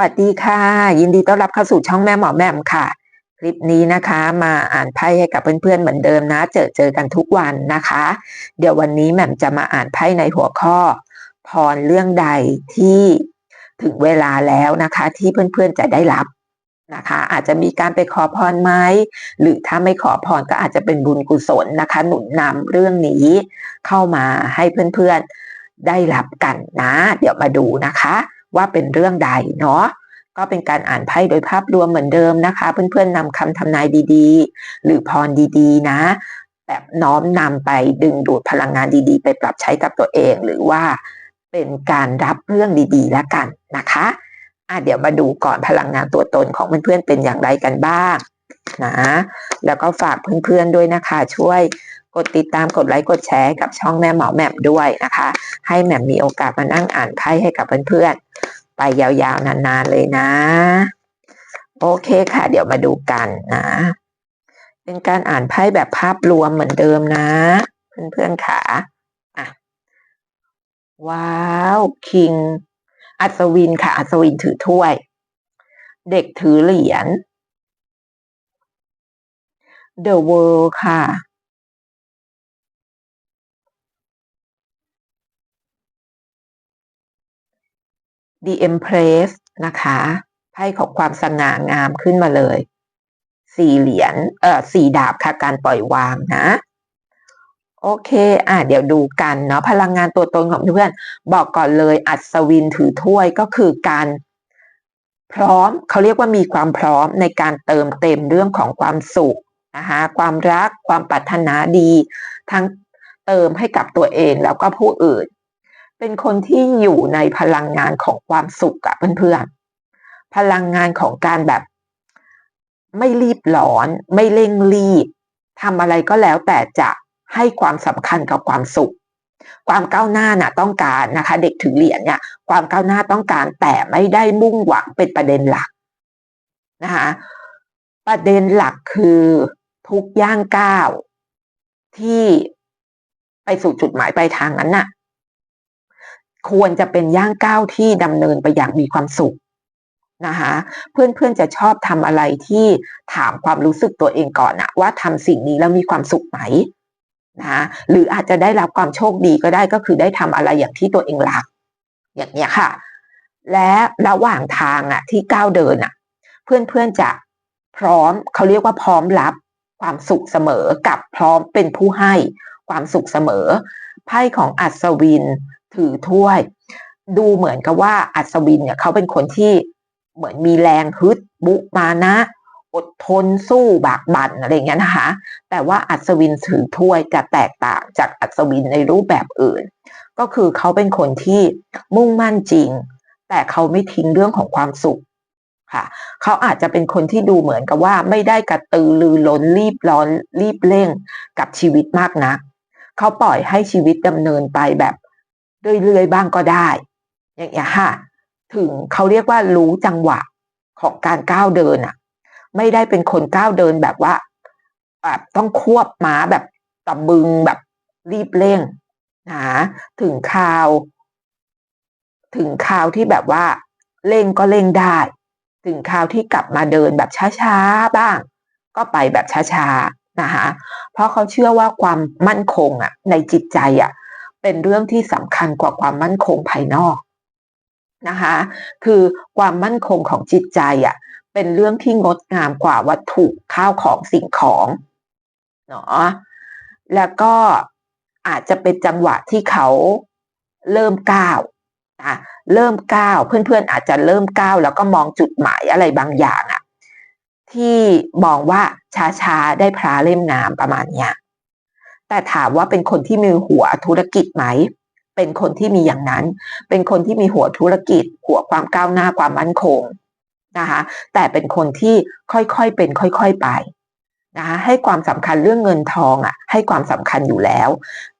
วัสดีค่ะ ยินดีต้อนรับเข้าสู่ช่องแม่หมอแม่มค่ะ คลิปนี้นะคะมาอ่านไพ่ให้กับเพื่อนๆ เหมือนเดิมนะ เจอเจอกันทุกวันนะคะ เดี๋ยววันนี้แม่มจะมาอ่านไพ่ในหัวข้อ พรเรื่องใดที่ถึงเวลาแล้วนะคะ ที่เพื่อนๆจะได้รับนะคะ อาจจะมีการไปขอพรไหมหรือถ้าไม่ขอพรก็อาจจะเป็นบุญกุศลนะคะ หนุนนำเรื่องนี้เข้ามาให้เพื่อนๆได้รับกันนะ เดี๋ยวมาดูนะคะ ว่าเป็นเรื่องใดเนาะก็เป็นการอ่านไพ่โดยภาพรวมเหมือนเดิมนะคะ เพื่อนๆนำคำทำนายดีๆ หรือพรดีๆ นะ แบบน้อมนำไปดึงดูดพลังงานดีๆ ไปปรับใช้กับตัวเอง หรือว่าเป็นการรับเรื่องดีๆ แล้วกันนะคะอะเดี๋ยวมาดูก่อนพลังงานตัวตนของเพื่อนๆเป็นอย่างไรกันบ้างนะแล้วก็ฝากเพื่อนๆด้วยนะคะ ช่วย กดติดตามกดไลค์กดแชร์กับช่องแม่หมอแหม่มด้วยนะคะ ให้แหม่มมีโอกาสมานั่งอ่านไพ่ให้กับเพื่อนๆ ไปยาวๆ นานๆเลยนะ โอเคค่ะ เดี๋ยวมาดูกันนะ เป็นการอ่านไพ่แบบภาพรวมเหมือนเดิมนะ เพื่อนๆค่ะอะ ว้าวคิงอัศวินค่ะ อัศวินถือถ้วย เด็กถือเหรียญ The World ค่ะ The Empress นะคะไพ่ของความสง่างามขึ้นมาเลย สี่เหรียญเอ่อสี่ดาบค่ะการปล่อยวางนะ โอเค อะเดี๋ยวดูกันเนาะพลังงานตัวตนของเพื่อนบอกก่อนเลยอัศวินถือถ้วยก็คือการพร้อมเขาเรียกว่ามีความพร้อมในการเติมเต็มเรื่องของความสุขนะคะความรักความปรารถนาดี ทั้งเติมให้กับตัวเองแล้วก็ผู้อื่น เป็นคนที่อยู่ในพลังงานของความสุขกับเพื่อนๆ พลังงานของการแบบ ไม่รีบร้อน ไม่เร่งรีบทำอะไรก็แล้วแต่จะให้ความสำคัญกับความสุข ความก้าวหน้าน่ะต้องการนะคะ เด็กถือเหรียญเนี่ย ความก้าวหน้าต้องการแต่ไม่ได้มุ่งหวังเป็นประเด็นหลักนะคะประเด็นหลักคือทุกย่างก้าวที่ไปสู่จุดหมายปลายทางนั้นน่ะ ควรจะเป็นย่างก้าวที่ดำเนินไปอย่างมีความสุขนะคะเพื่อนๆจะชอบทำอะไรที่ถามความรู้สึกตัวเองก่อนนะว่าทำสิ่งนี้แล้วมีความสุขไหมนะหรืออาจจะได้รับความโชคดีก็ได้ก็คือได้ทำอะไรอย่างที่ตัวเองรัก อย่างเนี้ยค่ะ และระหว่างทางอะที่ก้าวเดินอะ เพื่อนๆจะพร้อมเขาเรียกว่าพร้อมรับความสุขเสมอกับพร้อมเป็นผู้ให้ความสุขเสมอไพ่ของอัศวิน ถือถ้วย ดูเหมือนกับว่าอัศวินเนี่ยเขาเป็นคนที่เหมือนมีแรงฮึดบุมานะอดทนสู้บากบั่นอะไรเงี้ยนะคะ แต่ว่าอัศวินถือถ้วยจะแตกต่างจากอัศวินในรูปแบบอื่น ก็คือเขาเป็นคนที่มุ่งมั่นจริง แต่เขาไม่ทิ้งเรื่องของความสุขค่ะ เขาอาจจะเป็นคนที่ดูเหมือนกับว่าไม่ได้กระตือรือร้นรีบร้อนรีบเร่งกับชีวิตมากนัก เขาปล่อยให้ชีวิตดำเนินไปแบบ เรื่อยๆบ้างก็ได้ อย่างเงี้ยค่ะ ถึงเขาเรียกว่ารู้จังหวะของการก้าวเดินอะ ไม่ได้เป็นคนก้าวเดินแบบว่าแบบต้องควบม้าแบบตะบึงแบบรีบเร่งนะถึงคราว ถึงคราวที่แบบว่าเร่งก็เร่งได้ ถึงคราวที่กลับมาเดินแบบช้าๆบ้าง ก็ไปแบบช้าๆนะคะเพราะเขาเชื่อว่าความมั่นคงอะ ในจิตใจอะ เป็นเรื่องที่สำคัญกว่าความมั่นคงภายนอกนะคะ คือความมั่นคงของจิตใจอะเป็นเรื่องที่งดงามกว่าวัตถุข้าวของสิ่งของเนาะแล้วก็อาจจะเป็นจังหวะที่เขาเริ่มก้าวนะเริ่มก้าวเพื่อนๆอาจจะเริ่มก้าวแล้วก็มองจุดหมายอะไรบางอย่างอะที่มองว่าช้าๆได้พระเล่มงามประมาณเนี้ย แต่ถามว่าเป็นคนที่มีหัวธุรกิจไหม เป็นคนที่มีอย่างนั้น เป็นคนที่มีหัวธุรกิจ หัวความก้าวหน้าความมั่นคงนะคะ แต่เป็นคนที่ค่อยๆเป็น ค่อยๆไปนะคะให้ความสำคัญเรื่องเงินทองอะ ให้ความสำคัญอยู่แล้ว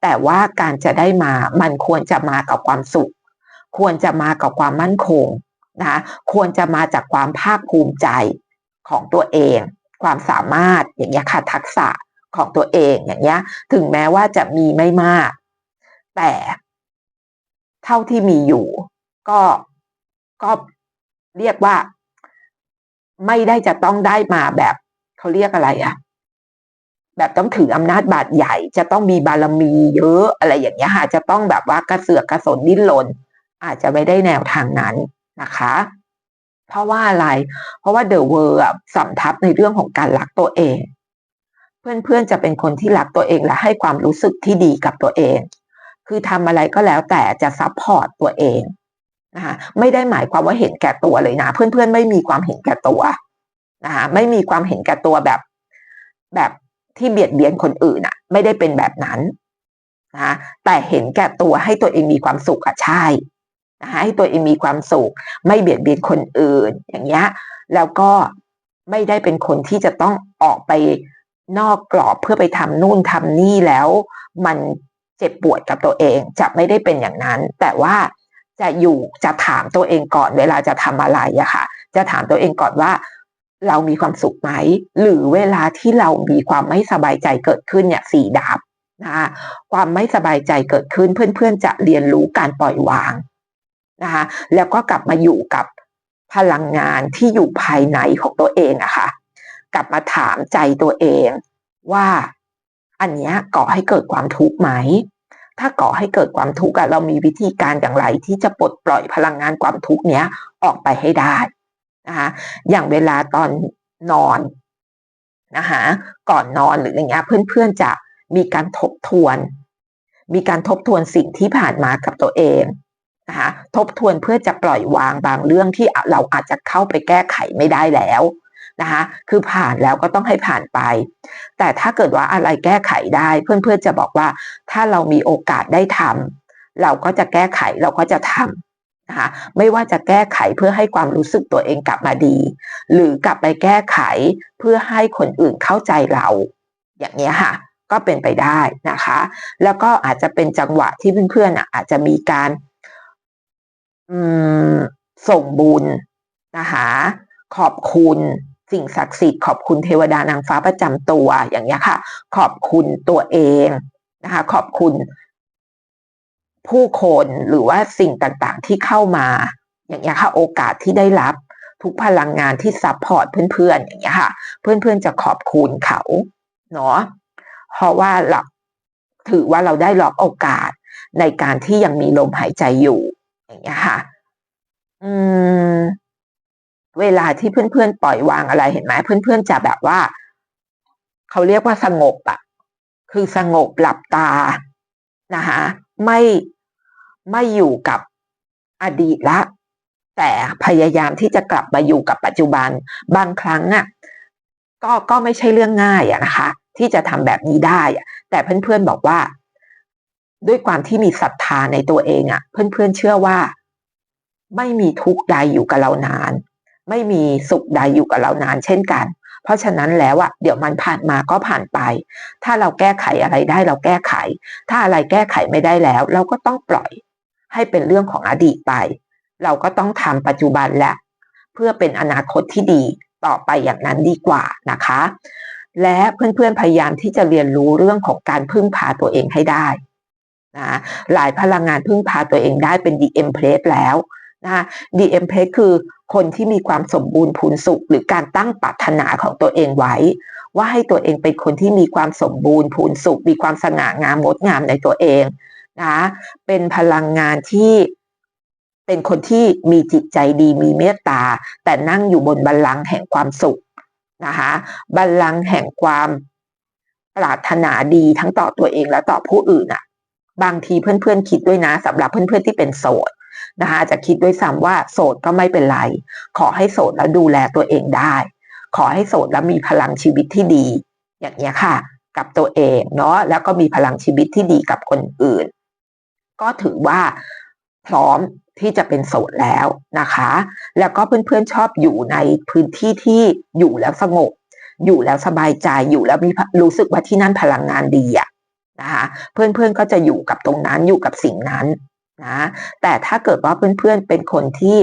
แต่ว่าการจะได้มามันควรจะมากับความสุข ควรจะมากับความมั่นคงนะคะควรจะมาจากความภาคภูมิใจของตัวเอง ความสามารถอย่างเงี้ยค่ะทักษะ ของตัวเองอย่างเงี้ย ถึงแม้ว่าจะมีไม่มาก แต่เท่าที่มีอยู่ ก็ก็เรียกว่า ไม่ได้จะต้องได้มาแบบเขาเรียกอะไรอะแบบต้องถืออำนาจบาดใหญ่ จะต้องมีบารมีเยอะอะไรอย่างเงี้ยค่ะจะต้องแบบว่ากระเสือกกระสนดิ้นรนอาจจะไม่ได้แนวทางนั้นนะคะ เพราะว่าอะไร เพราะว่าเดอะเวอร์สำทับในเรื่องของการรักตัวเอง เพื่อนๆจะเป็นคนที่รักตัวเองและให้ความรู้สึกที่ดีกับตัวเอง คือทำอะไรก็แล้วแต่จะซัพพอร์ตตัวเองนะคะไม่ได้หมายความว่าเห็นแก่ตัวเลยนะ เพื่อนๆไม่มีความเห็นแก่ตัวนะคะไม่มีความเห็นแก่ตัวแบบแบบที่เบียดเบียนคนอื่นอะไม่ได้เป็นแบบนั้นนะแต่เห็นแก่ตัวให้ตัวเองมีความสุขอะใช่นะคะให้ตัวเองมีความสุข ไม่เบียดเบียนคนอื่นอย่างเงี้ยแล้วก็ไม่ได้เป็นคนที่จะต้องออกไป นอกกรอบเพื่อไปทำนู่นทำนี่แล้ว มันเจ็บปวดกับตัวเองจะไม่ได้เป็นอย่างนั้น แต่ว่าจะอยู่จะถามตัวเองก่อนเวลาจะทำอะไรอะค่ะ จะถามตัวเองก่อนว่าเรามีความสุขไหม หรือเวลาที่เรามีความไม่สบายใจเกิดขึ้นเนี่ยสี่ดาบนะคะความไม่สบายใจเกิดขึ้นเพื่อนๆจะเรียนรู้การปล่อยวางนะคะแล้วก็กลับมาอยู่กับพลังงานที่อยู่ภายในของตัวเองอะคะ่ะ กลับมาถามใจตัวเอง ว่า อันนี้ก่อให้เกิดความทุกข์ไหม ถ้าก่อให้เกิดความทุกข์เรามีวิธีการอย่างไรที่จะปลดปล่อยพลังงานความทุกข์เนี้ยออกไปให้ได้นะคะอย่างเวลาตอนนอนนะคะก่อนนอนหรืออย่างเงี้ยเพื่อนๆจะมีการทบทวน มีการทบทวนสิ่งที่ผ่านมากับตัวเองนะคะทบทวนเพื่อจะปล่อยวางบางเรื่องที่เราอาจจะเข้าไปแก้ไขไม่ได้แล้ว นะคะคือผ่านแล้วก็ต้องให้ผ่านไป แต่ถ้าเกิดว่าอะไรแก้ไขได้เพื่อนๆจะบอกว่าถ้าเรามีโอกาสได้ทำเราก็จะแก้ไขเราก็จะทำนะคะไม่ว่าจะแก้ไขเพื่อให้ความรู้สึกตัวเองกลับมาดี หรือกลับไปแก้ไขเพื่อให้คนอื่นเข้าใจเรา อย่างนี้ค่ะก็เป็นไปได้นะคะ แล้วก็อาจจะเป็นจังหวะที่เพื่อนๆอาจจะมีการส่งบุญนะคะขอบคุณ สิ่งศักดิ์สิทธิ์ขอบคุณเทวดานางฟ้าประจำตัวอย่างนี้ค่ะ ขอบคุณตัวเองนะคะ ขอบคุณผู้คนหรือว่าสิ่งต่างๆที่เข้ามา อย่างนี้ค่ะ โอกาสที่ได้รับทุกพลังงานที่ซัพพอร์ตเพื่อนๆอย่างนี้ค่ะ เพื่อนๆจะขอบคุณเขาเนาะเพราะว่าเราถือว่าเราได้รับโอกาสในการที่ยังมีลมหายใจอยู่ อย่างนี้ค่ะ อืม เวลาที่เพื่อนๆปล่อยวางอะไรเห็นไหมเพื่อนๆจะแบบว่า เขาเรียกว่าสงบอะคือสงบหลับตานะคะไม่ไม่อยู่กับอดีตละ แต่พยายามที่จะกลับมาอยู่กับปัจจุบันบางครั้งอะก็ก็ไม่ใช่เรื่องง่ายอะนะคะ ที่จะทำแบบนี้ได้แต่เพื่อนๆบอกว่า ด้วยความที่มีศรัทธาในตัวเองอะเพื่อนๆเชื่อว่า ไม่มีทุกข์ใดอยู่กับเรานาน ไม่มีสุขใดอยู่กับเรานานเช่นกัน เพราะฉะนั้นแล้วอะเดี๋ยวมันผ่านมาก็ผ่านไป ถ้าเราแก้ไขอะไรได้เราแก้ไข ถ้าอะไรแก้ไขไม่ได้แล้ว เราก็ต้องปล่อย ให้เป็นเรื่องของอดีตไป เราก็ต้องทำปัจจุบันและ เพื่อเป็นอนาคตที่ดีต่อไปอย่างนั้นดีกว่านะคะ และเพื่อนๆพยายามที่จะเรียนรู้เรื่องของการพึ่งพาตัวเองให้ได้นะหลายพลังงานพึ่งพาตัวเองได้เป็น DM p l a แล้วนะ DM p l a คือ คนที่มีความสมบูรณ์พูนสุข หรือการตั้งปรารถนาของตัวเองไว้ ว่าให้ตัวเองเป็นคนที่มีความสมบูรณ์พูนสุข มีความสง่างามงดงามในตัวเองนะเป็นพลังงานที่เป็นคนที่มีจิตใจดีมีเมตตา แต่นั่งอยู่บนบัลลังก์แห่งความสุขนะคะบัลลังก์แห่งความปรารถนาดีทั้งต่อตัวเองและต่อผู้อื่นอะ่ะ บางทีเพื่อนๆคิดด้วยนะสำหรับเพื่อนๆที่เป็นโสด นะคะจะคิดด้วยซ้ำว่าโสดก็ไม่เป็นไร ขอให้โสดแล้วดูแลตัวเองได้ ขอให้โสดแล้วมีพลังชีวิตที่ดี อย่างนี้ค่ะ กับตัวเองเนาะแล้วก็มีพลังชีวิตที่ดีกับคนอื่น ก็ถือว่าพร้อมที่จะเป็นโสดแล้วนะคะ แล้วก็เพื่อนๆชอบอยู่ในพื้นที่ที่อยู่แล้วสงบ อยู่แล้วสบายใจ อยู่แล้วมีรู้สึกว่าที่นั่นพลังงานดีอะนะคะ เพื่อนๆก็จะอยู่กับตรงนั้นอยู่กับสิ่งนั้น นะแต่ถ้าเกิดว่าเพื่อนๆเป็นคนที่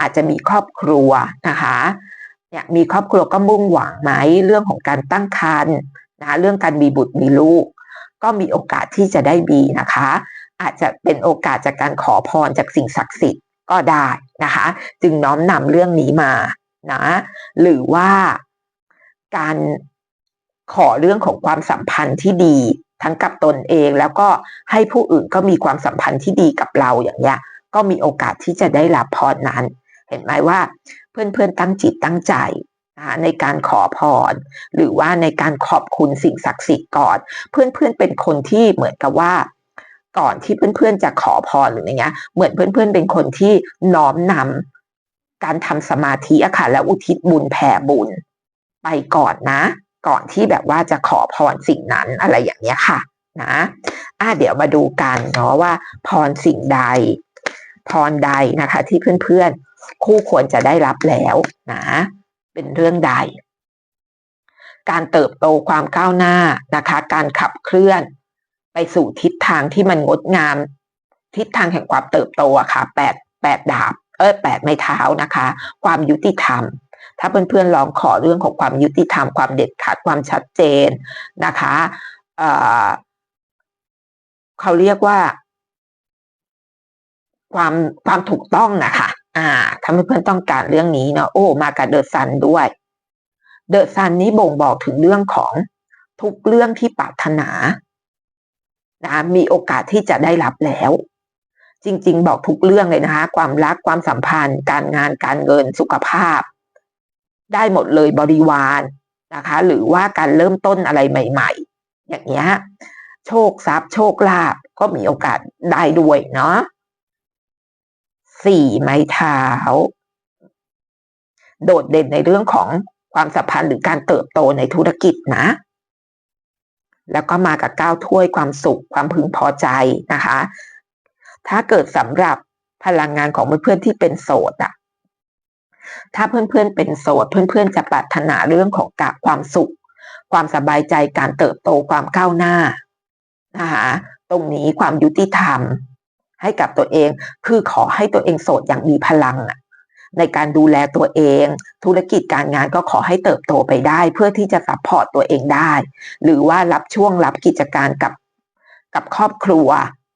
อาจจะมีครอบครัวนะคะเนี่ยมีครอบครัวก็มุ่งหวังไหมเรื่องของการตั้งครรภ์นะเรื่องการมีบุตรมีลูก ก็มีโอกาสที่จะได้มีนะคะ อาจจะเป็นโอกาสจากการขอพรจากสิ่งศักดิ์สิทธิ์ก็ได้นะคะ จึงน้อมนำเรื่องนี้มานะหรือว่าการขอเรื่องของความสัมพันธ์ที่ดี ทั้งกับตนเองแล้วก็ให้ผู้อื่นก็มีความสัมพันธ์ที่ดีกับเราอย่างเงี้ย ก็มีโอกาสที่จะได้รับพรนั้น เห็นไหมว่าเพื่อนๆตั้งจิตตั้งใจในการขอพร หรือว่าในการขอบคุณสิ่งศักดิ์สิทธิ์ก่อน เพื่อนๆเป็นคนที่เหมือนกับว่า ก่อนที่เพื่อนๆจะขอพรหรืออะไรเงี้ย เหมือนเพื่อนๆเป็นคนที่น้อมนำการทำสมาธิอะค่ะแล้วอุทิศบุญแผ่บุญไปก่อนนะ ก่อนที่แบบว่าจะขอพรสิ่งนั้นอะไรอย่างเนี้ยค่ะนะอะเดี๋ยวมาดูกันเนาะว่า พรสิ่งใด พรใดนะคะ ที่เพื่อนๆ คู่ควรจะได้รับแล้วนะ เป็นเรื่องใด การเติบโตความก้าวหน้านะคะ การขับเคลื่อน ไปสู่ทิศทางที่มันงดงาม ทิศทางแห่งความเติบโตอะค่ะแปดแปดดาบเออแปดไม้เท้านะคะ ความยุติธรรม ถ้าเพื่อนๆลองขอเรื่องของความยุติธรรมความเด็ดขาดความชัดเจนนะคะเเขาเรียกว่า ความความถูกต้องนะคะอ่าถ้าเพื่อนๆต้องการเรื่องนี้เนาะโอ้ มากับเดอะซันด้วย เดอะซันนี้บ่งบอกถึงเรื่องของทุกเรื่องที่ปรารถนานะมีโอกาสที่จะได้รับแล้ว จริง ๆ บอกทุกเรื่องเลยนะคะ ความรักความสัมพันธ์ การงานการเงินสุขภาพ ได้หมดเลยบริวารนะคะ หรือว่าการเริ่มต้นอะไรใหม่ ๆ อย่างเงี้ยโชคทรัพย์โชคลาภก็มีโอกาสได้ด้วยเนาะสี่ไม้เท้า โดดเด่นในเรื่องของความสัมพันธ์หรือการเติบโตในธุรกิจนะ แล้วก็มากับก้าวถ้วยความสุขความพึงพอใจนะคะ ถ้าเกิดสำหรับพลังงานของเพื่อนๆที่เป็นโสดอะ ถ้าเพื่อนๆเป็นโสด เพื่อนๆจะปรารถนาเรื่องของกับความสุข ความสบายใจการเติบโตความก้าวหน้านะคะตรงนี้ความยุติธรรม ให้กับตัวเองคือขอให้ตัวเองโสดอย่างมีพลังในการดูแลตัวเอง ธุรกิจการงานก็ขอให้เติบโตไปได้ เพื่อที่จะซัพพอร์ตตัวเองได้ หรือว่ารับช่วงรับกิจการกับกับครอบครัว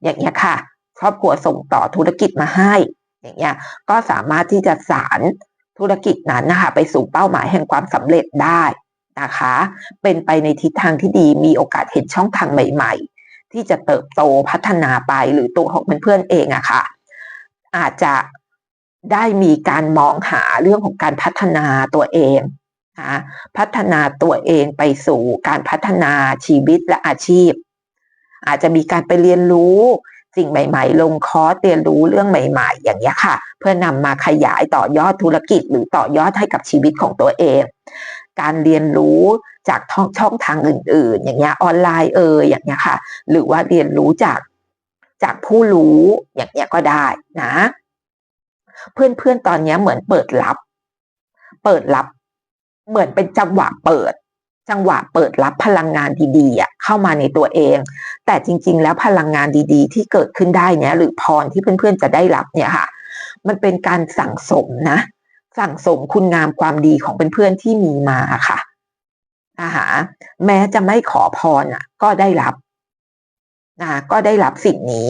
อย่างเงี้ยค่ะ ครอบครัวส่งต่อธุรกิจมาให้ อย่างเงี้ยก็สามารถที่จะสาร ธุรกิจนั้นนะคะไปสู่เป้าหมายแห่งความสำเร็จได้นะคะ เป็นไปในทิศทางที่ดีมีโอกาสเห็นช่องทางใหม่ ๆ ที่จะเติบโตพัฒนาไปหรือตัวของเพื่อนๆเองอะค่ะ อาจจะได้มีการมองหาเรื่องของการพัฒนาตัวเองนะพัฒนาตัวเองไปสู่การพัฒนาชีวิตและอาชีพ อาจจะมีการไปเรียนรู้ สิ่งใหม่ ๆ ลงคอร์สเรียนรู้เรื่องใหม่ ๆ อย่างนี้ค่ะ เพื่อนำมาขยายต่อยอดธุรกิจ หรือต่อยอดให้กับชีวิตของตัวเอง การเรียนรู้จากช่องทางอื่น ๆ อย่างเงี้ยออนไลน์เอออย่างเงี้ยค่ะ หรือว่าเรียนรู้จากจากผู้รู้อย่างเงี้ยก็ได้นะ เพื่อนๆตอนนี้เหมือนเปิดรับ เปิดรับ เหมือนเป็นจังหวะเปิด จังหวะเปิดรับพลังงานดีๆอะ เข้ามาในตัวเอง แต่จริง ๆ แล้วพลังงานดีๆ ที่เกิดขึ้นได้เนี่ยหรือพรที่เพื่อนๆจะได้รับเนี่ยค่ะ มันเป็นการสั่งสมนะ สั่งสมคุณงามความดีของเพื่อนๆที่มีมาค่ะนะคะแม้จะไม่ขอพรอะ ก็ได้รับนะก็ได้รับสิ่งนี้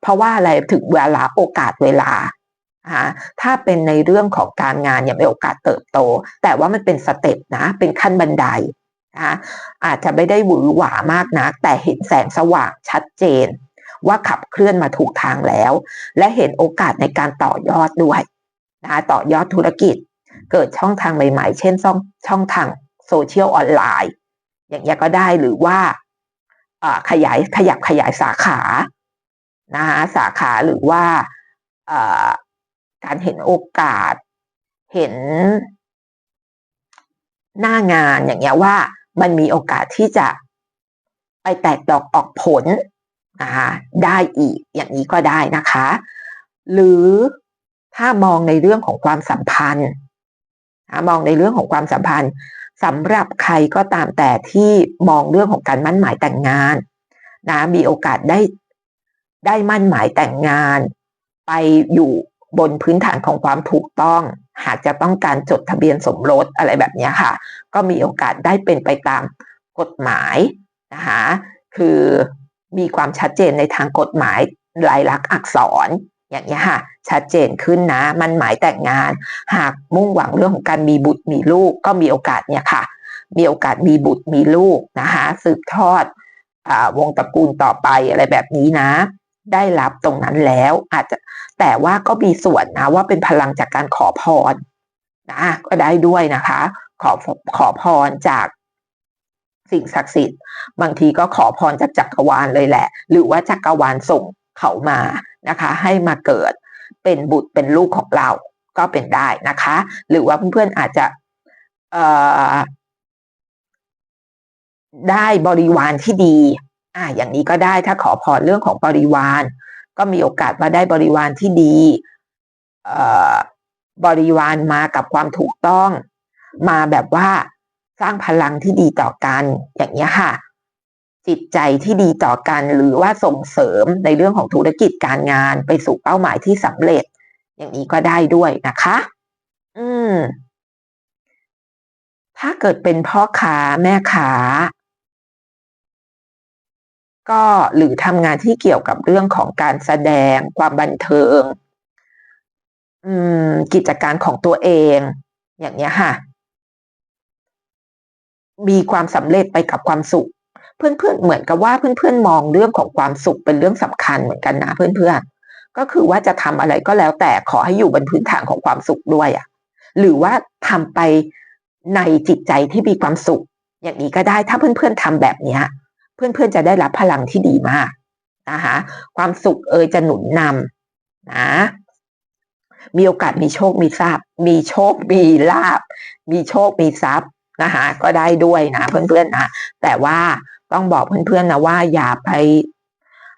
เพราะว่าอะไรถึงเวลาโอกาสเวลาถ้าเป็นในเรื่องของการงานยังมีโอกาสเติบโต แต่ว่ามันเป็นสเต็ปนะ เป็นขั้นบันได นะอาจจะไม่ได้หวือหวามากนะแต่เห็นแสงสว่างชัดเจน ว่าขับเคลื่อนมาถูกทางแล้ว และเห็นโอกาสในการต่อยอดด้วยนะต่อยอดธุรกิจ เกิดช่องทางใหม่ๆ เช่นช่องช่องทางโซเชียลออนไลน์ อย่างเงี้ยก็ได้หรือว่าขยายขยับขยายสาขานะคะสาขาหรือว่าการเห็นโอกาส เห็นหน้างานอย่างเงี้ยว่า มันมีโอกาสที่จะไปแตกดอกออกผลนะคะได้อีกอย่างนี้ก็ได้นะคะ หรือถ้ามองในเรื่องของความสัมพันธ์มองในเรื่องของความสัมพันธ์สำหรับใครก็ตามแต่ที่มองเรื่องของการมั่นหมายแต่งงานนะมีโอกาสได้ได้มั่นหมายแต่งงาน ไปอยู่บนพื้นฐานของความถูกต้อง หากจะต้องการจดทะเบียนสมรสอะไรแบบนี้ค่ะ ก็มีโอกาสได้เป็นไปตามกฎหมายนะคะคือมีความชัดเจนในทางกฎหมายลายลักษณ์อักษรอย่างนี้ค่ะ ชัดเจนขึ้นนะ มันหมายแต่งงาน หากมุ่งหวังเรื่องของการมีบุตรมีลูก ก็มีโอกาสเนี่ยค่ะ มีโอกาสมีบุตรมีลูกนะคะสืบทอดอวงตระกูลต่อไปอะไรแบบนี้นะ ได้รับตรงนั้นแล้ว อาจจะแต่ว่าก็มีส่วนนะว่าเป็นพลังจากการขอพรนะก็ได้ด้วยนะคะ ขอขอพรจากสิ่งศักดิ์สิทธิ์ บางทีก็ขอพรจากจักรวาลเลยแหละ หรือว่าจักรวาลส่งเขามานะคะ ให้มาเกิดเป็นบุตรเป็นลูกของเราก็เป็นได้นะคะ หรือว่าเพื่อนๆอาจจะได้บริวารที่ดี อ่าอย่างนี้ก็ได้ถ้าขอพรเรื่องของบริวาร ก็มีโอกาสมาได้บริวารที่ดีเอ่อบริวารมากับความถูกต้อง มาแบบว่าสร้างพลังที่ดีต่อกันอย่างนี้ค่ะ จิตใจที่ดีต่อกันหรือว่าส่งเสริมในเรื่องของธุรกิจการงานไปสู่เป้าหมายที่สำเร็จ อย่างนี้ก็ได้ด้วยนะคะ อืมถ้าเกิดเป็นพ่อค้าแม่ค้า ก็หรือทำงานที่เกี่ยวกับเรื่องของการแสดงความบันเทิงกิจการของตัวเอง อย่างเนี้ยค่ะ มีความสำเร็จไปกับความสุข เพื่อนๆ เหมือนกับว่าเพื่อนๆ มองเรื่องของความสุขเป็นเรื่องสำคัญเหมือนกันนะเพื่อนๆ ก็คือว่าจะทำอะไรก็แล้วแต่ขอให้อยู่บนพื้นฐานของความสุขด้วยอะ่ะ หรือว่าทำไปในจิตใจที่มีความสุข อย่างนี้ก็ได้ถ้าเพื่อนๆทำแบบเนี้ย เพื่อนๆจะได้รับพลังที่ดีมากนะคะความสุขเอยจะหนุนนำนะมีโอกาสมีโชคมีทรัพย์ มีโชคมีลาบ มีโชคมีทรัพย์นะคะก็ได้ด้วยนะเพื่อนๆนะแต่ว่าต้องบอกเพื่อนๆนะว่าอย่าไป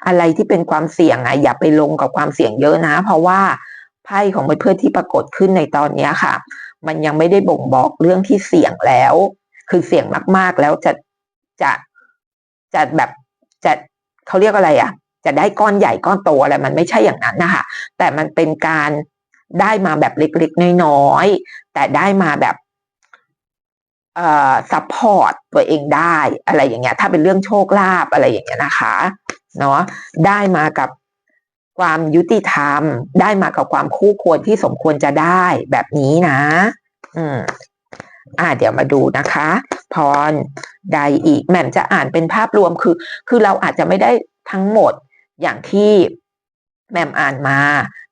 อะไรที่เป็นความเสี่ยงอะอย่าไปลงกับความเสี่ยงเยอะนะ เพราะว่าไพ่ของเพื่อนๆที่ปรากฏขึ้นในตอนนี้ค่ะ มันยังไม่ได้บ่งบอกเรื่องที่เสี่ยงแล้ว คือเสี่ยงมากๆแล้วจะจะ จะแบบจะเขาเรียกอะไรอะ่ะ จะได้ก้อนใหญ่ก้อนโตอะไรมันไม่ใช่อย่างนั้นนะคะแต่มันเป็นการได้มาแบบเล็กๆน้อยๆแต่ได้มาแบบเอ่อซัพพอร์ตตัวเองได้อะไรอย่างเงี้ย ถ้าเป็นเรื่องโชคลาภอะไรอย่างเงี้ยนะคะเนาะได้มากับความยุติธรรม ได้มากับความคู่ควรที่สมควรจะได้แบบนี้นะ อืมอ่าเดี๋ยวมาดูนะคะ พรใดอีกแหม่มจะอ่านเป็นภาพรวมคือ คือเราอาจจะไม่ได้ทั้งหมดอย่างที่แหม่มอ่านมา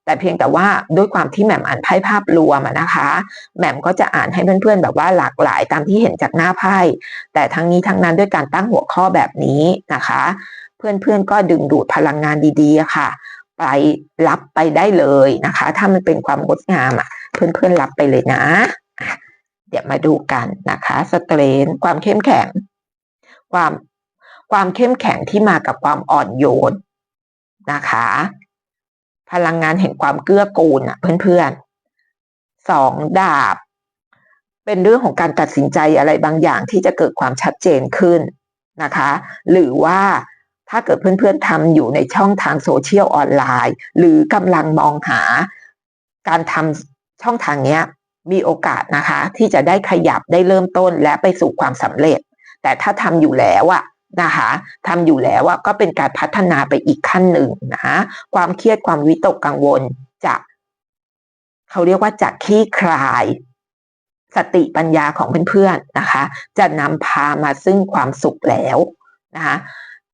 แต่เพียงแต่ว่าด้วยความที่แหม่มอ่านไพ่ภาพรวมนะคะแหม่มก็จะอ่านให้เพื่อนๆ แบบว่าหลากหลายตามที่เห็นจากหน้าไพ่แต่ทั้งนี้ทั้งนั้นด้วยการตั้งหัวข้อแบบนี้นะคะ เพื่อนๆก็ดึงดูดพลังงานดีๆค่ะ ไปรับไปได้เลยนะคะ ถ้ามันเป็นความงดงามอะ เพื่อนๆรับไปเลยนะ เดี๋ยวมาดูกันนะคะสเตรนความเข้มแข็ง ความความเข้มแข็งที่มากับความอ่อนโยนนะคะ พลังงานแห่งความเกื้อกูลอะเพื่อนๆสองดาบ เป็นเรื่องของการตัดสินใจอะไรบางอย่างที่จะเกิดความชัดเจนขึ้นนะคะ หรือว่าถ้าเกิดเพื่อนๆทำอยู่ในช่องทางโซเชียลออนไลน์ หรือกำลังมองหาการทำช่องทางเนี้ย มีโอกาสนะคะ ที่จะได้ขยับได้เริ่มต้นและไปสู่ความสำเร็จ แต่ถ้าทำอยู่แล้วอะนะคะทำอยู่แล้วอะก็เป็นการพัฒนาไปอีกขั้นหนึ่งนะความเครียดความวิตกกังวลจะเขาเรียกว่าจะคลี่คลาย สติปัญญาของเพื่อนๆนะคะ จะนำพามาซึ่งความสุขแล้วนะคะ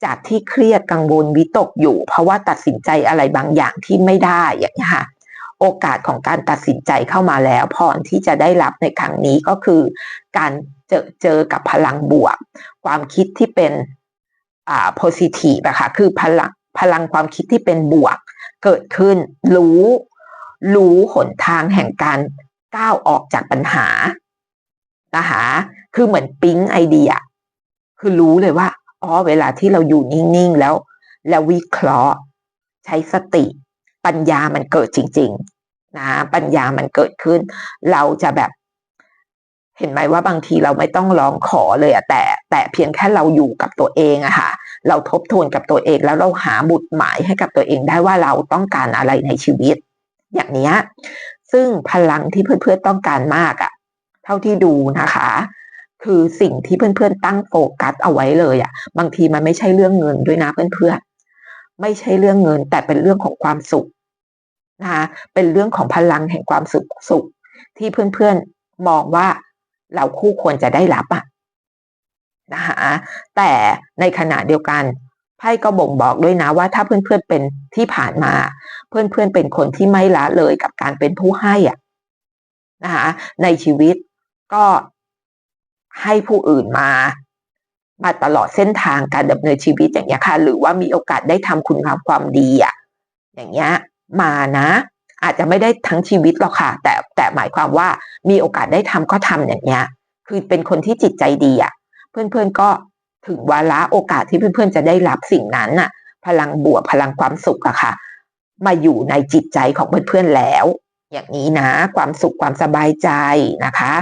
จากที่เครียดกังวลวิตกอยู่ เพราะว่าตัดสินใจอะไรบางอย่างที่ไม่ได้อย่างนี้ค่ะ โอกาสของการตัดสินใจเข้ามาแล้วพรที่จะได้รับในครั้งนี้ก็คือ การเจอเจอกับพลังบวก ความคิดที่เป็นอ่า positive อะค่ะคือพลังพลังความคิดที่เป็นบวก เกิดขึ้น รู้ รู้หนทางแห่งการก้าวออกจากปัญหานะคะคือเหมือนปิ๊งไอเดีย คือรู้เลยว่าอ๋อเวลาที่เราอยู่นิ่งๆแล้ว แล้ววิเคราะห์ ใช้สติ ปัญญามันเกิดจริง ๆ นะ ปัญญามันเกิดขึ้น เราจะแบบ เห็นไหมว่าบางทีเราไม่ต้องร้องขอเลยอะแต่ แต่เพียงแค่เราอยู่กับตัวเองอะค่ะ เราทบทวนกับตัวเองแล้วเราหาบุตรหมายให้กับตัวเองได้ว่าเราต้องการอะไรในชีวิต อย่างนี้ซึ่งพลังที่เพื่อนๆต้องการมากอะเท่าที่ดูนะคะคือสิ่งที่เพื่อนๆตั้งโฟกัสเอาไว้เลยอะบางทีมันไม่ใช่เรื่องเงินด้วยนะเพื่อนๆไม่ใช่เรื่องเงินแต่เป็นเรื่องของความสุข นะคะเป็นเรื่องของพลังแห่งความสุขสุข ที่เพื่อนๆมองว่าเราคู่ควรจะได้รับอะนะคะแต่ในขณะเดียวกันไพ่ก็บ่งบอกด้วยนะว่าถ้าเพื่อนๆเป็นที่ผ่านมา เพื่อนๆเป็นคนที่ไม่ละเลยกับการเป็นผู้ให้อะนะคะในชีวิตก็ให้ผู้อื่นมามาตลอดเส้นทางการดำเนินชีวิตอย่างเงี้ยค่ะ หรือว่ามีโอกาสได้ทำคุณงามความดีอะอย่างเงี้ย มานะ อาจจะไม่ได้ทั้งชีวิตหรอกค่ะ แต่แต่หมายความว่ามีโอกาสได้ทำก็ทำอย่างเงี้ย คือเป็นคนที่จิตใจดีอะ เพื่อนๆก็ถึงวาระโอกาสที่เพื่อนๆจะได้รับสิ่งนั้นน่ะ พลังบวกพลังความสุขอะค่ะ มาอยู่ในจิตใจของเพื่อนๆแล้ว อย่างนี้นะ ความสุขความสบายใจนะคะ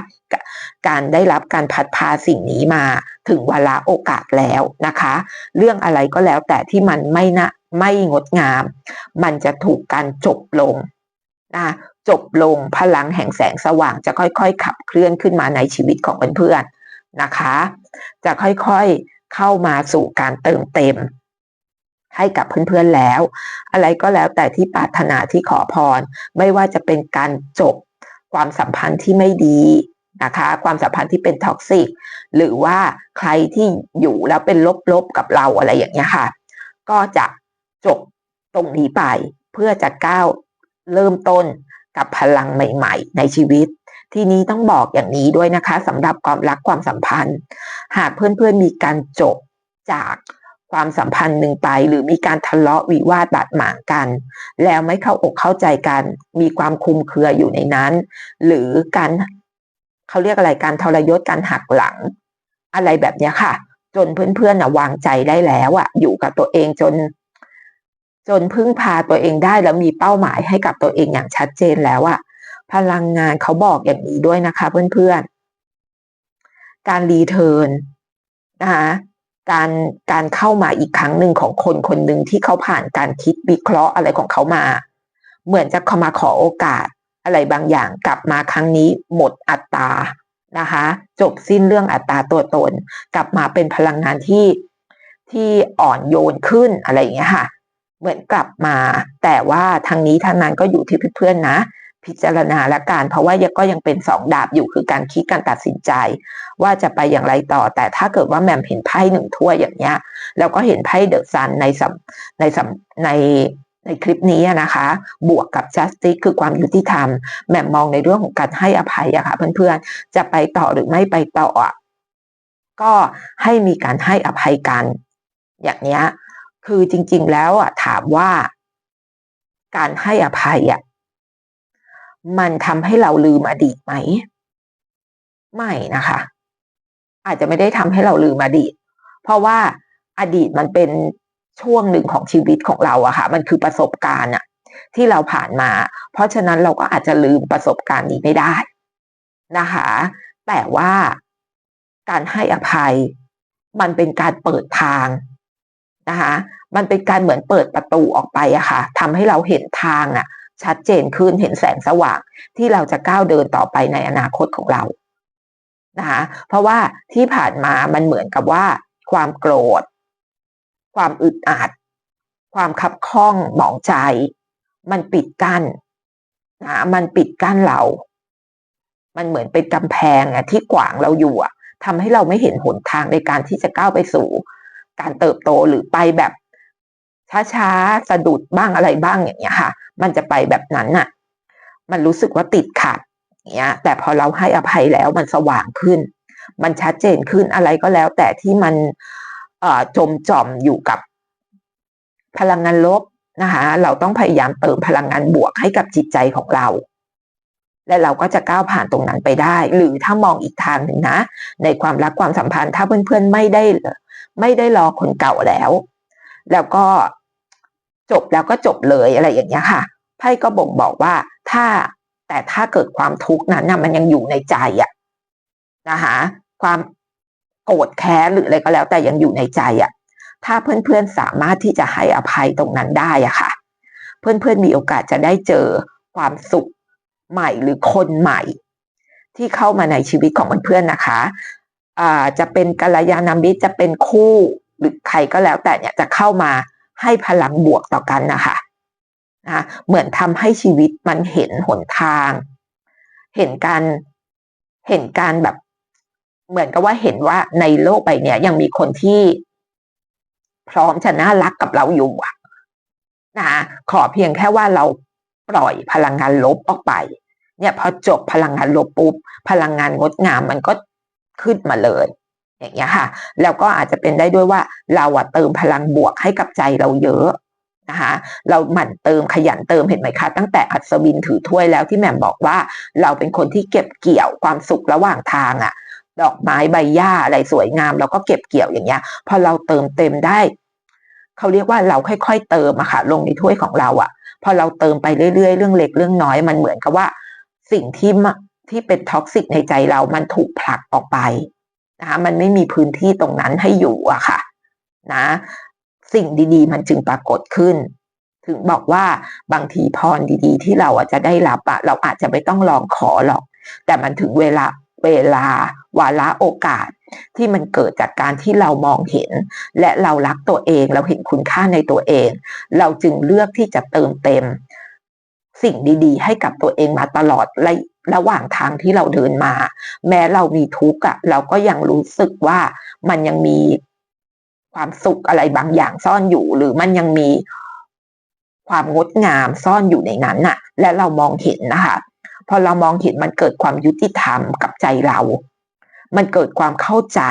การได้รับการพัดพาสิ่งนี้มาถึงเวลาโอกาสแล้วนะคะ เรื่องอะไรก็แล้วแต่ที่มันไม่นะไม่งดงาม มันจะถูกการจบลงนะจบลงพลังแห่งแสงสว่างจะค่อยๆ ขับเคลื่อนขึ้นมาในชีวิตของเพื่อนๆนะคะ จะค่อยๆเข้ามาสู่การเติมเต็ม ให้กับเพื่อนๆแล้ว อะไรก็แล้วแต่ที่ปรารถนาที่ขอพร ไม่ว่าจะเป็นการจบความสัมพันธ์ที่ไม่ดี นะคะ ความสัมพันธ์ที่เป็นท็อกซิกหรือว่าใครที่อยู่แล้วเป็นลบๆกับเราอะไรอย่างเงี้ยค่ะ ก็จะจบตรงนี้ไปเพื่อจะก้าวเริ่มต้นกับพลังใหม่ ๆ ในชีวิต ทีนี้ต้องบอกอย่างนี้ด้วยนะคะสำหรับความรักความสัมพันธ์ หากเพื่อนๆมีการจบจากความสัมพันธ์หนึ่งไป หรือมีการทะเลาะวิวาทบาดหมางกัน แล้วไม่เข้าอกเข้าใจกัน มีความคุมเครืออยู่ในนั้น หรือการ เขาเรียกอะไรการทรยศการหักหลัง อะไรแบบนี้ค่ะ จนเพื่อนๆนะวางใจได้แล้วอะอยู่กับตัวเองจน จนพึ่งพาตัวเองได้แล้วมีเป้าหมายให้กับตัวเองอย่างชัดเจนแล้วอะพลังงานเขาบอกอย่างนี้ด้วยนะคะ เพื่อนๆ การรีเทิร์นนะคะการการเข้ามาอีกครั้งหนึ่งของคนคนหนึ่งที่เขาผ่านการคิดวิเคราะห์อะไรของเขามา เหมือนจะเขามาขอโอกาส อะไรบางอย่างกลับมาครั้งนี้หมดอัตรานะคะ จบสิ้นเรื่องอัตราตัวตน กลับมาเป็นพลังงานที่ที่อ่อนโยนขึ้นอะไรอย่างเงี้ยค่ะ เหมือนกลับมา แต่ว่าทางนี้ทางนั้นก็อยู่ที่เพื่อนๆนะ พิจารณาและการเพราะว่าก็ยังเป็นสองดาบอยู่คือการคิดการตัดสินใจ ว่าจะไปอย่างไรต่อ แต่ถ้าเกิดว่าแมมเห็นไพ่หนึ่งถ้วยอย่างเงี้ยแล้วก็เห็นไพ่เดอะซันในสัมในสัมใน ในคลิปนี้นะคะ บวกกับ justice คือความยุติธรรมแหม่มมองในเรื่องของการให้อภัยอะค่ะเพื่อนๆ จะไปต่อหรือไม่ไปต่อ ก็ให้มีการให้อภัยกัน อย่างเนี้ย คือจริง ๆ แล้วอะถามว่า การให้อภัยอะมันทำให้เราลืมอดีตไหม ไม่นะคะ อาจจะไม่ได้ทำให้เราลืมอดีต เพราะว่าอดีตมันเป็น ช่วงหนึ่งของชีวิตของเราอะค่ะ มันคือประสบการณ์อะที่เราผ่านมา เพราะฉะนั้นเราก็อาจจะลืมประสบการณ์นี้ไม่ได้นะคะ แต่ว่าการให้อภัย มันเป็นการเปิดทางนะคะ มันเป็นการเหมือนเปิดประตูออกไปอะค่ะทำให้เราเห็นทางอะชัดเจนขึ้นเห็นแสงสว่างที่เราจะก้าวเดินต่อไปในอนาคตของเรานะคะเพราะว่าที่ผ่านมามันเหมือนกับว่าความโกรธ ความอึดอัด ความขับข้องหมองใจ มันปิดกั้นนะมันปิดกั้นเรา มันเหมือนเป็นกำแพงอะที่ขวางเราอยู่อะทำให้เราไม่เห็นหนทางในการที่จะก้าวไปสู่ การเติบโตหรือไปแบบช้าๆสะดุดบ้างอะไรบ้างอย่างเงี้ยค่ะ มันจะไปแบบนั้นน่ะมันรู้สึกว่าติดขัดเงี้ย แต่พอเราให้อภัยแล้วมันสว่างขึ้น มันชัดเจนขึ้นอะไรก็แล้ว แต่ที่มัน จมจอมอยู่กับพลังงานลบนะคะเราต้องพยายามเติมพลังงานบวกให้กับจิตใจของเรา และเราก็จะก้าวผ่านตรงนั้นไปได้ หรือถ้ามองอีกทางหนึ่งนะ ในความรักความสัมพันธ์ถ้าเพื่อนๆไม่ได้ไม่ได้รอคนเก่าแล้ว แล้วก็จบแล้วก็จบเลยอะไรอย่างเงี้ยค่ะไพ่ก็บ่งบอกว่าถ้าแต่ถ้าเกิดความทุกข์นั้นนะมันยังอยู่ในใจอะนะคะความ โกรธแค้นหรืออะไรก็แล้ว แต่ยังอยู่ในใจอะถ้าเพื่อนๆสามารถที่จะให้อภัยตรงนั้นได้อะค่ะ เพื่อนๆมีโอกาสจะได้เจอความสุขใหม่หรือคนใหม่ ที่เข้ามาในชีวิตของเพื่อนๆนะคะอ่าจะเป็นกัลยาณมิตรจะเป็นคู่หรือใครก็แล้วแต่เนี่ยจะเข้ามาให้พลังบวกต่อกันนะคะนะเหมือนทำให้ชีวิตมันเห็นหนทาง เห็นการเห็นการแบบ เหมือนกับว่าเห็นว่าในโลกใบนี้ยังมีคนที่ พร้อมจะน่ารักกับเราอยู่อะนะขอเพียงแค่ว่าเราปล่อยพลังงานลบออกไป เนี่ยพอจบพลังงานลบปุ๊บพลังงานงดงามมันก็ขึ้นมาเลย อย่างเงี้ยค่ะ แล้วก็อาจจะเป็นได้ด้วยว่าเราอะเติมพลังบวกให้กับใจเราเยอะนะคะเราหมั่นเติมขยันเติมเห็นไหมคะตั้งแต่อัศวินถือถ้วยแล้วที่แหม่มบอกว่า เราเป็นคนที่เก็บเกี่ยวความสุขระหว่างทางอะ ดอกไม้ใบหญ้าอะไรสวยงาม เราก็เก็บเกี่ยวอย่างเงี้ย พอเราเติมเต็มได้ เขาเรียกว่าเราค่อยๆเติมอะค่ะ ลงในถ้วยของเราอะพอเราเติมไปเรื่อยๆ เรื่องเล็กเรื่องน้อยมันเหมือนกับว่า สิ่งที่ที่เป็นท็อกซิกในใจเรา มันถูกผลักออกไปนะคะมันไม่มีพื้นที่ตรงนั้นให้อยู่อะค่ะ นะ สิ่งดีๆ มันจึงปรากฏขึ้น ถึงบอกว่าบางทีพรดีๆ ที่เราอาจจะได้รับอะเราอาจจะไม่ต้องลองขอหรอก แต่มันถึงเวลา เวลาวาระโอกาส ที่มันเกิดจากการที่เรามองเห็น และเรารักตัวเองเราเห็นคุณค่าในตัวเอง เราจึงเลือกที่จะเติมเต็ม สิ่งดีๆ ให้กับตัวเองมาตลอดระระหว่างทางที่เราเดินมา แม้เรามีทุกข์อะเราก็ยังรู้สึกว่ามันยังมีความสุขอะไรบางอย่างซ่อนอยู่ หรือมันยังมีความงดงามซ่อนอยู่ในนั้นน่ะ และเรามองเห็นนะคะ พอเรามองเห็นมันเกิดความยุติธรรมกับใจเรา มันเกิดความเข้าใจ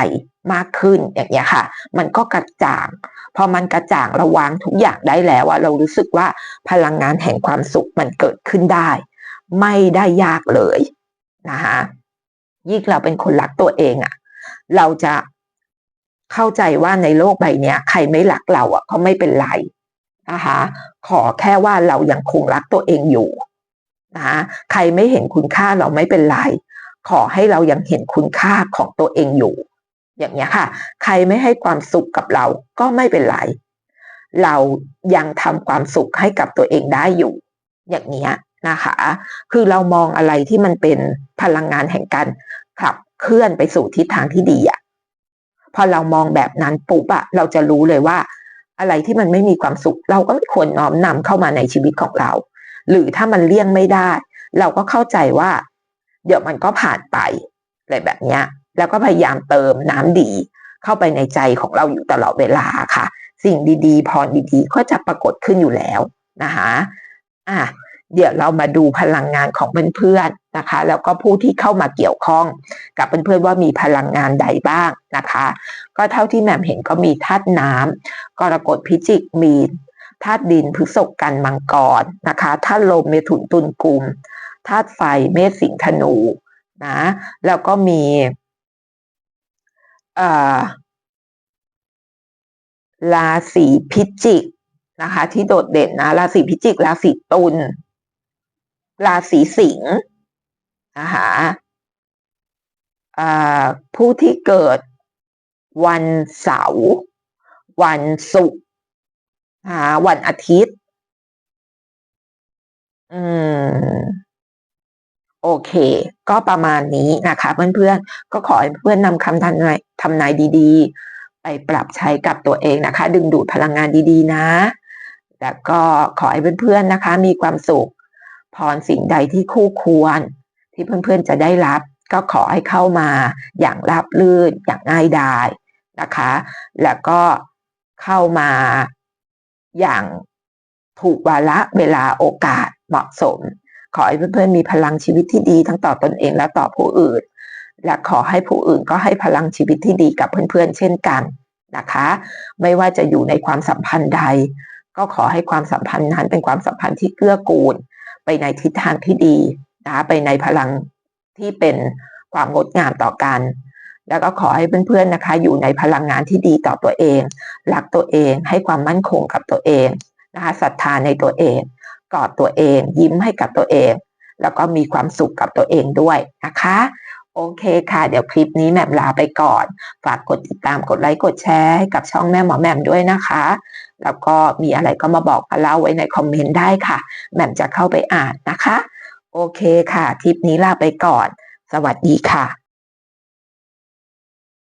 มากขึ้นอย่างเงี้ยค่ะ มันก็กระจ่าง พอมันกระจ่างระวางทุกอย่างได้แล้วอะเรารู้สึกว่าพลังงานแห่งความสุขมันเกิดขึ้นได้ ไม่ได้ยากเลยนะคะยิ่งเราเป็นคนรักตัวเองอะเราจะเข้าใจว่าในโลกใบนี้ใครไม่รักเราอะก็ไม่เป็นไรนะคะขอแค่ว่าเรายังคงรักตัวเองอยู่ นะใครไม่เห็นคุณค่าเราไม่เป็นไร ขอให้เรายังเห็นคุณค่าของตัวเองอยู่ อย่างนี้ค่ะ ใครไม่ให้ความสุขกับเราก็ไม่เป็นไร เรายังทำความสุขให้กับตัวเองได้อยู่ อย่างนี้นะคะ คือเรามองอะไรที่มันเป็นพลังงานแห่งการขับเคลื่อนไปสู่ทิศทางที่ดีอะพอเรามองแบบนั้นปุ๊บอะเราจะรู้เลยว่า อะไรที่มันไม่มีความสุข เราก็ไม่ควรน้อมนำเข้ามาในชีวิตของเรา หรือถ้ามันเลี่ยงไม่ได้ เราก็เข้าใจว่า เดี๋ยวมันก็ผ่านไปอะไรแบบนี้แล้วก็พยายามเติมน้ำดี เข้าไปในใจของเราอยู่ตลอดเวลาค่ะ สิ่งดีๆ พรดีๆ ก็จะปรากฏขึ้นอยู่แล้วนะคะอะเดี๋ยวเรามาดูพลังงานของเพื่อนๆนะคะ แล้วก็ผู้ที่เข้ามาเกี่ยวข้องกับเพื่อนๆว่ามีพลังงานใดบ้างนะคะ ก็เท่าที่แหม่มเห็นก็มีธาตุน้ำกรกฎพิจิกมี ธาตุดินพฤษภกันมังกรนะคะธาตุลมเมถุนตุลกุมธาตุไฟเมษสิงธนูนะแล้วก็มีราศีพิจิกนะคะ ที่โดดเด่นนะราศีพิจิกราศีตุลราศีสิงห์นะคะผู้ที่เกิดวันเสาร์วันศุกร์ วันอาทิตย์ อืม โอเค ก็ประมาณนี้นะคะ เพื่อนๆ ก็ขอให้เพื่อนนำคำทำนายทำนายดีๆ ไปปรับใช้กับตัวเองนะคะ ดึงดูดพลังงานดีๆ นะ แล้วก็ขอให้เพื่อนๆนะคะ มีความสุข พรสิ่งใดที่คู่ควร ที่เพื่อนๆจะได้รับ ก็ขอให้เข้ามาอย่างราบลื่นอย่างง่ายดายนะคะ แล้วก็เข้ามา อย่างถูกวาระเวลาโอกาสเหมาะสม ขอให้เพื่อนๆมีพลังชีวิตที่ดีทั้งต่อตอนเองและต่อผู้อื่น และขอให้ผู้อื่นก็ให้พลังชีวิตที่ดีกับเพื่อนๆ เช่นกันนะคะ ไม่ว่าจะอยู่ในความสัมพันธ์ใด ก็ขอให้ความสัมพันธ์นั้นเป็นความสัมพันธ์ที่เกื้อกูล ไปในทิศทางที่ดีนะคะไปในพลังที่เป็นความงดงามต่อกัน แล้วก็ขอให้เพื่อนๆนะคะ อยู่ในพลังงานที่ดีต่อตัวเองรักตัวเองให้ความมั่นคงกับตัวเองนะคะศรัทธาในตัวเอง กอดตัวเอง ยิ้มให้กับตัวเอง แล้วก็มีความสุขกับตัวเองด้วยนะคะ โอเคค่ะ เดี๋ยวคลิปนี้แหม่มลาไปก่อน ฝากกดติดตามกดไลค์กดแชร์ให้กับช่องแม่หมอแหม่มด้วยนะคะ แล้วก็มีอะไรก็มาบอกมาเล่าไว้ในคอมเมนต์ได้ค่ะแหม่มจะเข้าไปอ่านนะคะ โอเคค่ะ คลิปนี้ลาไปก่อน สวัสดีค่ะ